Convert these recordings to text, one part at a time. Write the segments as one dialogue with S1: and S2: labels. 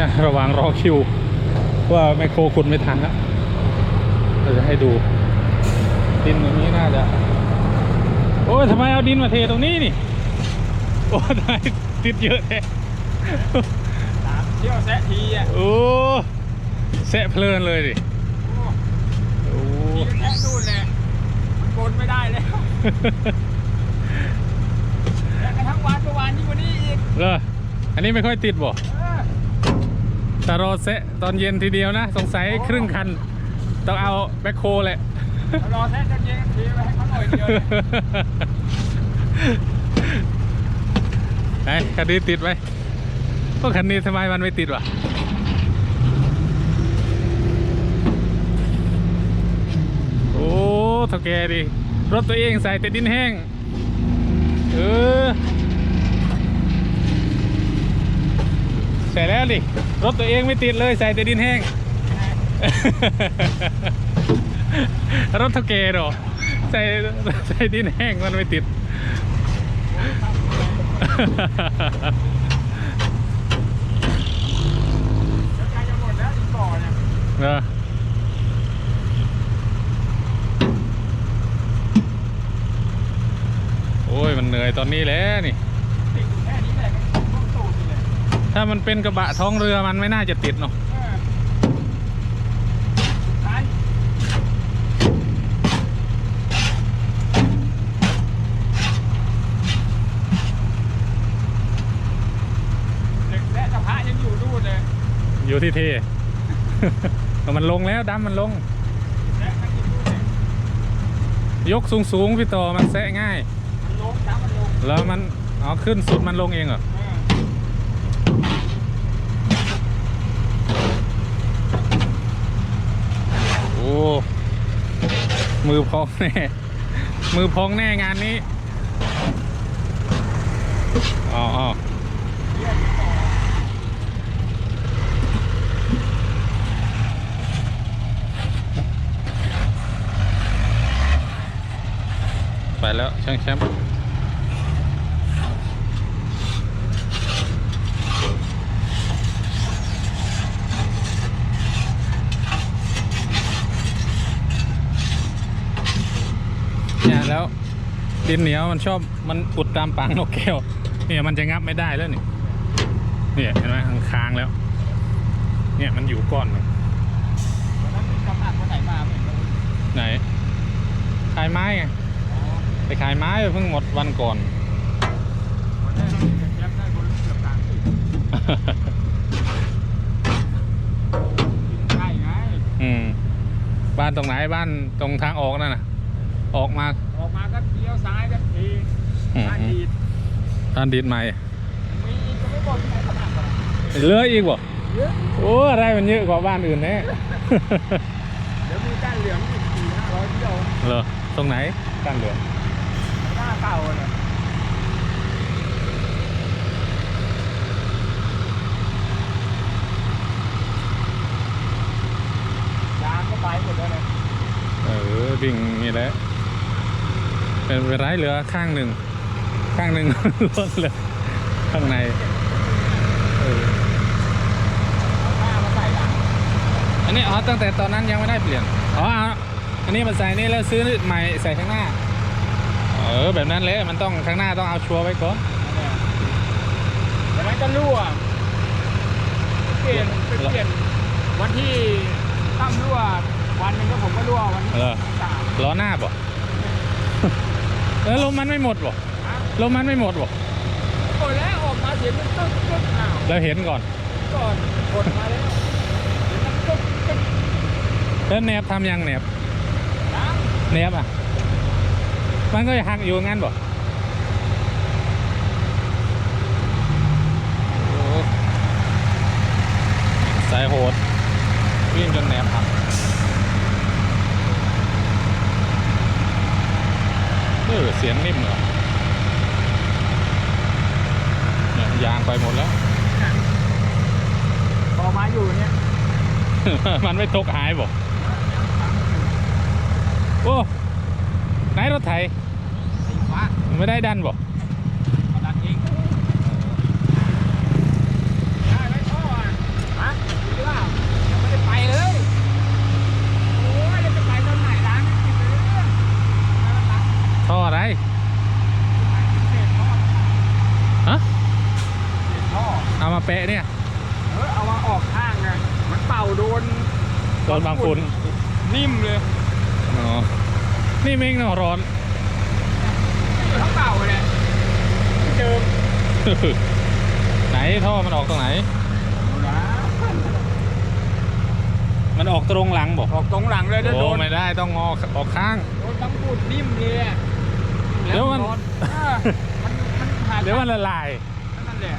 S1: เนี่ยระหว่างรอคิว ว่าไมโครขุดไม่ทันแล้วเราจะให้ดู ดินอย่างนี้น่าจะ โอ้ยทำไมเอาดินมาเทตรงนี้นี่ โอ้ยทำไมติดเยอะแท้
S2: สามเที่ยวแซะทีอะ
S1: โอ้แสะเพลินเลยดิ
S2: โอ้
S1: โอ้
S2: ทีก็แซะนู่นเลยมันกนไม่ได้แล้วแซะกันทั้งวันเมื่อวานยิ่งกว่านี้อีก
S1: เหรออันนี้ไม่ค่อยติดบ่
S2: เออ
S1: แต่รอแสะตอนเย็นทีเดียวนะ สงสัยครึ่งคัน ต้องเอาแบ็คโคแหละ
S2: รอแซะจนเย็นทีไว้ให้เขาหน่อยเดียวเลย
S1: ไอ้คันนี้ติดไหมพวกคันนี้ทำไมมันไม่ติดวะโอ้เท่าแกดิรถตัวเองใส่แต่ดินแห้ง เออ ใส่แล้วดิรถตัวเองไม่ติดเลยใส่แต่ดินแห้ง รถเท่าแกเหรอใส่ใส่ดินแห้งมันไม่ติด
S2: เดี๋ยวใกล้จะหมดแล้วอีกบ่อเนี่ย
S1: เออโอ้ย มันเหนื่อยตอนนี้แล้วนี่ ถ้ามันเป็นกระบะท้องเรือมันไม่น่าจะติดเนาะ
S2: เออสุดท้ายเด็กและสะพานยังอยู่นู่นเลย
S1: อยู่ที่เทก็มันลงแล้วดำมันลง
S2: และทั้งอยู่นู่นเลย
S1: ยกสูงสูงๆพี่ต่อมันแซะง่าย
S2: มันลงน้ำมันลง
S1: แล้วมันอ๋อขึ้นสุดมันลงเองเหรอ
S2: เออ
S1: อ้ มือพองแน่ มือพองแน่งานนี้อ๋ออ๋อไปแล้วช่างแชมป์ เนี่ยแล้วดินเหนียวมันชอบมันอุดตามปากนกแก้วเนี่ยมันจะงับไม่ได้แล้วนี่เนี่ยเห็นไหมมันค้างแล้ว เนี่ยมันอยู่ก้อนหนึ่ง
S2: วันนั้นกำลังคนไหนมาไม่เห็นเลย
S1: ไหนขายไม้ไง
S2: อ๋อ
S1: ไปขายไม้ไปเพิ่งหมดวันก่อน
S2: วันนั้นเราเก็บแชมป์ได้คนละเกือบสามสิบใช่ไง
S1: อืมบ้านตรงไหนบ้านตรงทางออกนั่นน่ะ ออกมา
S2: ออกมาก็เลี้ยวซ้ายกันที
S1: อืม
S2: ซ้ายดีด
S1: ท่านดินใหม่
S2: มีก็ไม่บอกที่ไหนขนาดนั้น
S1: เหลืออีกบ่
S2: เยอะ
S1: โอ้อะไรมันเยอะกว่าบ้านอื่นแน่
S2: เดี๋ยวมีก้านเหลืองอีกสี่ห้าร้อยเที่ยว
S1: เหรอตรงไหนกันเหลือ
S2: หน้าเก่าเนี่ยยางก็ไปหมดแล้วเนี่ย
S1: เออดิ่งนี่แหละ เป็นไปไรเหลือข้างหนึ่ง ข้างหนึ่งลดเลยข้างในเออ
S2: เอาผ้ามาใส่หลัง
S1: อันนี้อ๋อตั้งแต่ตอนนั้นยังไม่ได้เปลี่ยนอ๋อเอาอันนี้มาใส่นี่แล้วซื้อใหม่ใส่ข้างหน้าเออแบบนั้นแหละมันต้องข้างหน้าต้องเอาชัวร์ไว้ก่อน
S2: เดี๋ยวมันจะรั่วเปลี่ยนไปเปลี่ยนวันที่ตั้มรั่ววันหนึงก็ผมก็รั่ววันที่
S1: เออ
S2: สาม
S1: ล้อหน้าบ่ แล้วลมมันไม่หมดบ่
S2: อะ
S1: ลมมันไม่หมดบ่
S2: โอ้ยแล้วออกมาเสียงมันตึ๊กตึ๊กอ้าว
S1: แล้วเห็นก่อน
S2: ก่อนกดมาแล้วเสียงมันตึ๊กตึ๊ก
S1: แล้วแนบทำยังแนบ
S2: นะ
S1: แนบอะ มันก็จะหักอยู่งั้นบ่โอ้สายโหดวิ่งจนแนบหัก ออเสียงนิ่มเหรอเนี่ยยางไปหมดแล้ว
S2: พอมาอยู่เนี่ย
S1: มันไม่ตกหายบ่โอ้ไหนรถไถ
S2: สีฟ้า
S1: ไม่ได้ดันบ่
S2: เอาดันเองได้ไหมพ่ออะ
S1: อ มาแปะเนี่ย
S2: เออเอามาออกข้างไงมันเป่าโดน
S1: โดนบางฝุ่น
S2: นิ่มเลย
S1: อ๋อนี่เมงเนาะร้อน
S2: อยู่ทั้งเป่าเลยที่เดิม
S1: ไหนท่อมันออกตรงไหน มันออกตรงหลังบอก
S2: ออกตรงหลังเลยแล้ว
S1: โอ้
S2: โดน
S1: ไม่ได้ต้องงอออกข้าง
S2: โดนทั้งปูดนิ่มเลยอะ
S1: เดี๋ยวมัน
S2: แล้โเออมันมันหา
S1: เดี๋ยวมันละลาย
S2: นั่นแหละ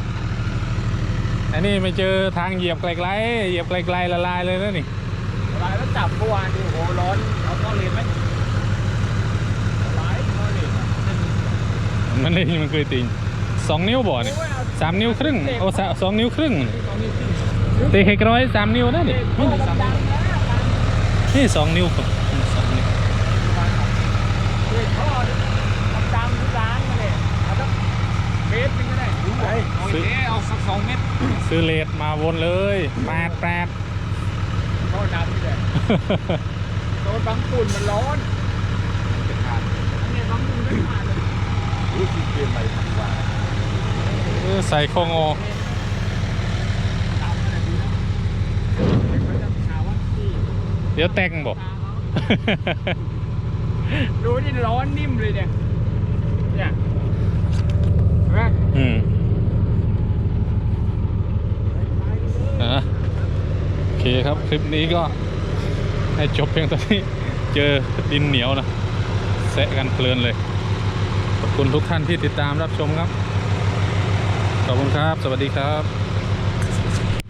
S1: อันนี้ไม่เจอทางเหยียบไกลๆเหยียบไกลๆละลายเลยนะนี่
S2: เวลาแล้วจับเมื่อวานดิโอ้โหร้อนเอาท่อเลนไหมร้ายท่อเลนอะ
S1: มันเลยมันเคยติงสองนิ้วบ่นี่
S2: โอ้ยเอา
S1: สามนิ้วครึ่งโอ้สาสองนิ้วครึ่ง
S2: สองนิ้วครึ่ง
S1: ตีเฮกร้อยสามนิ้วนะนี่
S2: โอ้ยดังๆนะ
S1: นี่สองนิ้วครับสองนิ้ว
S2: เฮ้ยท่อดำๆที่ร้านมาเลยเอาสักเมตรหนึงก็ได้ดูไอ้เอาอีกแล้วเอาสักสองเมตร
S1: ซื้อเลดมาวนเลยแปดแปด
S2: ท่อดำนี่แหละโดนบังฝุ่นมันร้อนจะขาดอันนี้บังฝุ่นไม่ขาดเลยรู้สึกเปลี่ยนไปทำว่า
S1: เออใส่โคงโอ
S2: ตามอะไรดีนะเดี๋ยวเขาจะหาว่าที่
S1: เดี๋ยวแต่งบอก
S2: ตาเขาดูนี่ร้อนนิ่มเลยเนี่ยเนี่ยเห็นไหม
S1: อืมอะโอ เคครับ คลิปนี้ก็ให้จบเพียงเท่านี้เจอดินเหนียวนะแซะกันเพลินเลย ขอบคุณทุกท่านที่ติดตามรับชมครับ ขอบคุณครับ สวัสดีครับ